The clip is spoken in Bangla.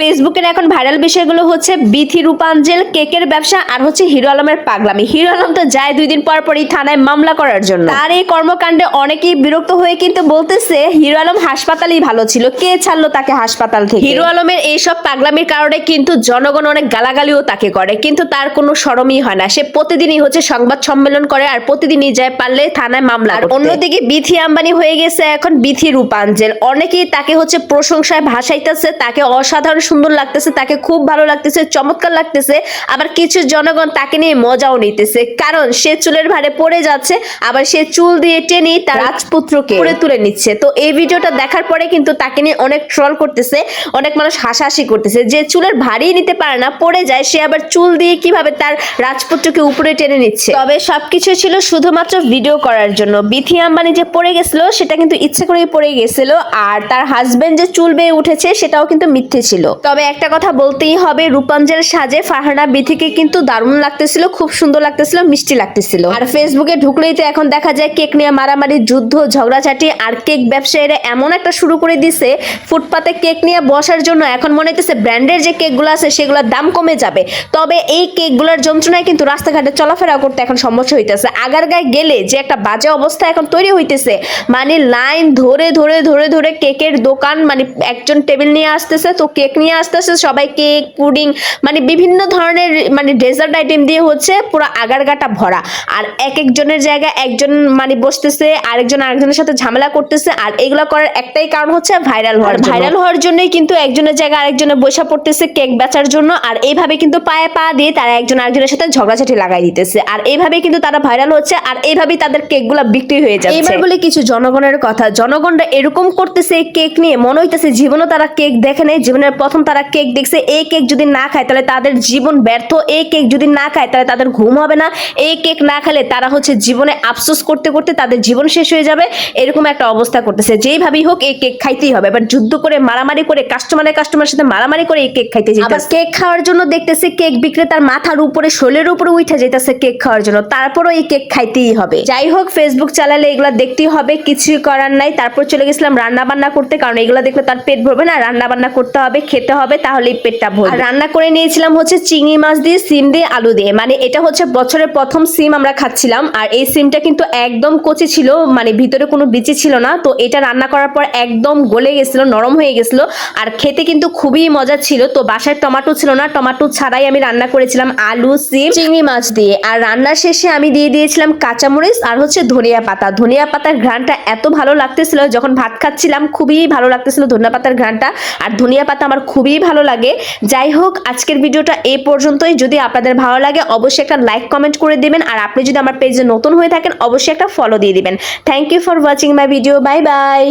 ফেসবুকের এখন ভাইরাল বিষয়গুলো হচ্ছে বিথি রূপাঞ্জেল কেকের ব্যবসা আর হচ্ছে হিরো আলমের পাগলামি। হিরো আলম তো যায় দুই দিন পর পরই থানায় মামলা করার জন্য। তার এই কর্মকাণ্ডে অনেকেই বিরক্ত হয়ে কিন্তু বলতেছে হিরো আলম হাসপাতালেই ভালো ছিল কে ছাড়লো তাকে হাসপাতাল থেকে? হিরো আলমের এইসব পাগলামির কারণে কিন্তু জনগণ অনেক গালাগালিও তাকে করে কিন্তু তার কোনো সরমই হয় না। সে প্রতিদিনই হচ্ছে সংবাদ সম্মেলন করে আর প্রতিদিনই যায় পারলে থানায় মামলা আর অন্যদিকে বিথি আম্বানি হয়ে গেছে এখন বিথি রূপাঞ্জেল। অনেকেই তাকে হচ্ছে প্রশংসায় ভাসাইতেছে তাকে অসাধারণ সুন্দর লাগতেছে তাকে খুব ভালো লাগতেছে চমৎকার লাগতেছে। আবার কিছু জনগণ তাকে নিয়ে মজাও নিতেছে কারণ সে চুলের ভারে পড়ে যাচ্ছে আবার সে চুল দিয়ে টেনে তার রাজপুত্রকে করে তুলে নিচ্ছে। তো এই ভিডিওটা দেখার পরে কিন্তু তাকে নিয়ে অনেক ট্রল করতেছে অনেক মানুষ হাসাহাসি করতেছে। যে চুলের ভারী নিতে পারে না পড়ে যায় সে আবার চুল দিয়ে কীভাবে তার রাজপুত্রকে উপরে টেনে নিচ্ছে। তবে সবকিছু ছিল শুধুমাত্র ভিডিও করার জন্য। বিথি আম্বানি যে পড়ে গেছিল সেটা কিন্তু ইচ্ছে করেই পড়ে গেছিল আর তার হাজবেন্ড যে চুল বেয়ে উঠেছে সেটাও কিন্তু মিথ্যে ছিল। তবে একটা কথা বলতেই হবে রূপাঞ্জের সাজে ফারহানা বিথিকে কিন্তু দারুণ লাগতেছিল, খুব সুন্দর লাগতেছিল, মিষ্টি লাগতেছিল। আর ফেসবুকে ঢুকলেই তো এখন দেখা যায় কেক নিয়ে মারামারি, যুদ্ধ, ঝগড়াঝাটি, আর কেক ব্যবসায়ীরা এমন একটা শুরু করে দিছে, ফুটপাতে কেক নিয়ে বসার জন্য এখন মনে হইতেছে ব্র্যান্ডের যে কেকগুলো আছে সেগুলোর দাম কমে যাবে। তবে এই কেকগুলোর যন্ত্রণায় কিন্তু রাস্তাঘাটে চলাফেরা করতে এখন সমস্যা হইতেছে। আগার গায়ে গেলে যে একটা বাজে অবস্থা এখন তৈরি হইতেছে মানে লাইন ধরে ধরে ধরে ধরে কেকের দোকান মানে একজন টেবিল নিয়ে আসতেছে, তো কেক নিয়ে আসতেছে সবাই কেক পুডিং মানে বিভিন্ন ধরনের মানে ডেজার্ট আইটেম দিয়ে হচ্ছে পুরো আগারগাটা ভরা। আর এক একজনের জায়গায় একজন মানে বসতেছে আরেকজন আরেকজনের সাথে ঝামেলা করতেছে আর এগুলো করার একটাই কারণ হচ্ছে ভাইরাল হওয়ার ভাইরাল হওয়ার জন্যই কিন্তু একজনের জায়গায় আরেকজনে বসে পড়তেছে কেক বেচার জন্য আর এইভাবে কিন্তু পায়ে পা দিয়ে তারা একজন আরেকজনের সাথে ঝগড়াঝাটি লাগাই দিতেছে। আর এইভাবে কিন্তু তারা ভাইরাল হচ্ছে আর এইভাবেই তাদের কেকগুলো বিক্রি হয়ে যাচ্ছে। এবার বলে কিছু জনগণের কথা। জনগণরা এরকম করতেছে কেক নিয়ে মনে হইতেছে জীবনও তারা কেক দেখে নেই জীবনের প্রথম তারা কেক দেখছে এই কেক যদি না খায় তাহলে তাদের জীবন ব্যর্থ। এই কেক যদি না খায় তাহলে তাদের ঘুম হবে না। এই কেক না খেলে তারা হচ্ছে জীবনে আফসোস করতে করতে তাদের জীবন শেষ হয়ে যাবে। এরকম একটা অবস্থা করতেছে। যেইভাবেই হোক এই কেক খাইতেই হবে। এবার যুদ্ধ করে মারামারি করে কাস্টমারের কাস্টমারের সাথে মারামারি করে এই কেক খাইতে আবার কেক খাওয়ার জন্য দেখতেছে কেক বিক্রেতার মাথার উপরে শোলের উপরে উঠে যেতেছে কেক খাওয়ার জন্য। তারপরও এই কেক খাইতেই হবে। যাই হোক ফেসবুক চালালে এগুলো দেখতেই হবে। কিছুই করার নাই। তারপর চলে গেছিলাম রান্না বান্না করতে কারণ এগুলো দেখলে তার পেট ভরবে না। রান্না বান্না করতে হবে খেতে হবে তাহলেই পেটটা ভরবে। রান্না করে নিয়েছিলাম হচ্ছে চিংড়ি মাছ দিয়ে সিম দিয়ে আলু দিয়ে। মানে এটা হচ্ছে বছরের প্রথম সিম আমরা খাচ্ছিলাম। আর এই সিমটা কিন্তু একদম কচি ছিল মানে ভিতরে কোনো বিচি ছিল না। তো এটা রান্না করার পর একদম গলে গেছিল নরম হয়ে গেছিল। আর খেতে কিন্তু খুবই মজা ছিল। তো বাসায় টমাটো ছিল না। টমাটো ছাড়াই আমি রান্না করেছিলাম আলু সিম। চিংড়ি মাছ দিয়ে। আর রান্নার শেষে আমি দিয়ে দিয়েছিলাম কাঁচামরিচ আর হচ্ছে ধনিয়া পাতা। ধনিয়া পাতার ঘ্রাণটা এত ভালো লাগতেছিল যখন ভাত খাচ্ছিলাম খুবই ভালো লাগতেছিল ধনিয়া পাতার ঘ্রাণটা আর ধনিয়া পাতা আমার খুবই ভালো লাগে। যাই হোক, আজকের ভিডিওটা এ পর্যন্তই। যদি আপনাদের ভালো লাগে, অবশ্যই একটা লাইক কমেন্ট করে দেবেন। আর আপনি যদি আমার পেজে নতুন হয়ে থাকেন, অবশ্যই একটা ফলো দিয়ে দিবেন। Thank you for watching my video bye bye